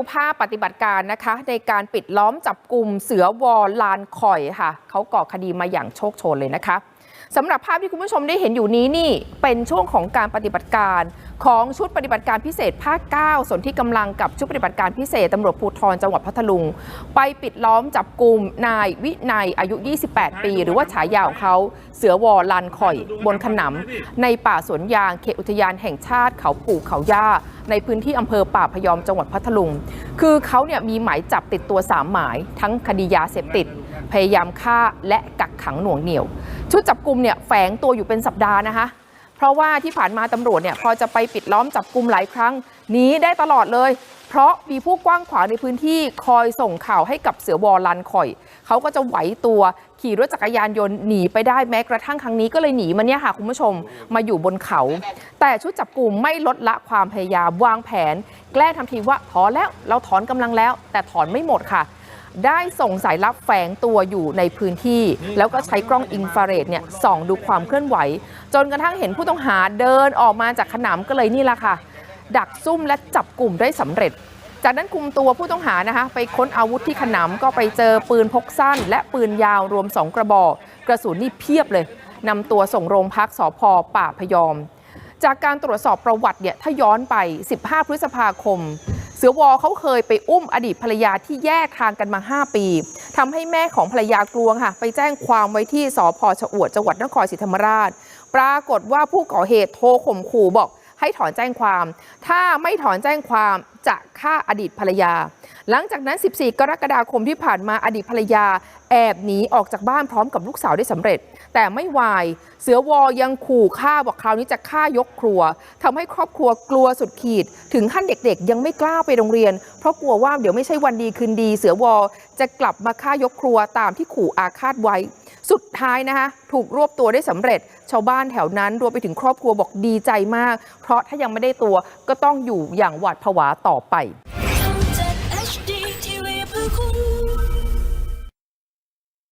ดูภาพปฏิบัติการนะคะ ในการปิดล้อมจับกลุ่มเสือวอลานคอยค่ะ เขาก่อคดีมาอย่างโชคโชนเลยนะคะ สำหรับภาพที่คุณผู้ชมได้เห็นอยู่นี้นี่เป็นช่วงของการปฏิบัติการของชุดปฏิบัติการพิเศษภาค 9 ส่วนที่กำลังกับชุดปฏิบัติการพิเศษตำรวจภูธรจังหวัดพัทลุง ไปปิดล้อมจับกลุ่มนายวินัยอายุ 28 ปี หรือว่าฉายาของเขาเสือวอลานคอย บนขนำในป่าสวนยางเขตอุทยานแห่งชาติเขาปู่เขาย่า ในพื้นที่อำเภอป่าพยอมจังหวัดพัทลุง คือเขาเนี่ยมีหมายจับติดตัว 3 หมาย ทั้งคดียาเสพติด พยายามฆ่าและกักขังหน่วงเหนี่ยว ชุดจับกลุ่มเนี่ยแฝงตัวอยู่เป็นสัปดาห์นะคะ เพราะว่าที่ผ่านมาตำรวจเนี่ยพอจะไปปิดล้อมจับกลุ่มหลายครั้งหนีได้ตลอดเลย เพราะมีผู้กว้างขวางในพื้นที่คอยส่งข่าวให้กับเสือวอลันคอย เขาก็จะไหวตัวขี่รถจักรยานยนต์หนีไปได้แม้กระทั่งครั้งนี้ก็เลยหนีมาเนี่ยค่ะคุณผู้ชมมาอยู่บนเขา แต่ชุดจับกลุ่มไม่ลดละความพยายามวางแผน แกล้งทำทีว่าถอนแล้วเราถอนกำลังแล้ว แต่ถอนไม่หมดค่ะ ได้ส่งสายลับแฝงตัวอยู่ในพื้นที่ แล้วก็ใช้กล้องอินฟราเรดเนี่ยส่องดูความเคลื่อนไหว จนกระทั่งเห็นผู้ต้องหาเดินออกมาจากขนำก็เลยนี่แหละค่ะ ดักซุ่มและจับกลุ่มได้สำเร็จ จากนั้นคุมตัวผู้ต้องหานะคะไปค้นอาวุธที่ขนำก็ไปเจอปืนพกสั้น และปืนยาวรวม2กระบอก กระสุนนี่เพียบเลยนำตัวส่งโรงพักสพป่าพยอม จากการตรวจสอบประวัติเนี่ยถ้าย้อนไป 15 พฤษภาคม เสือวอเขาเคยไปอุ้มอดีตภรรยาที่แยกทางกันมา 5 ปีทำให้แม่ของภรรยากลวงค่ะไปแจ้งความไว้ที่สพชอวดจังหวัดนครศรีธรรมราช ปรากฏว่าผู้ก่อเหตุโทรข่มขู่บอกให้ถอนแจ้งความ ถ้าไม่ถอนแจ้งความจะฆ่าอดีตภรรยา หลังจากนั้น 14 กรกฎาคมที่ผ่านมาอดีตภรรยา แอบหนีออกจากบ้านพร้อมกับลูกสาวได้สำเร็จ แต่ไม่วาย เสือวอยังขู่ฆ่าบอกคราวนี้จะฆ่ายกครัวทำให้ครอบครัวกลัวสุดขีด ถึงขั้นเด็กๆ ยังไม่กล้าไปโรงเรียน เพราะกลัวว่าเดี๋ยวไม่ใช่วันดีคืนดี เสือวอจะกลับมาฆ่ายกครัวตามที่ขู่อาฆาตไว้ สุดท้ายนะคะถูกรวบตัวได้สำเร็จ ชาวบ้านแถวนั้นรวมไปถึงครอบครัวบอกดีใจมาก เพราะถ้ายังไม่ได้ตัวก็ต้องอยู่อย่างหวาดผวาต่อไป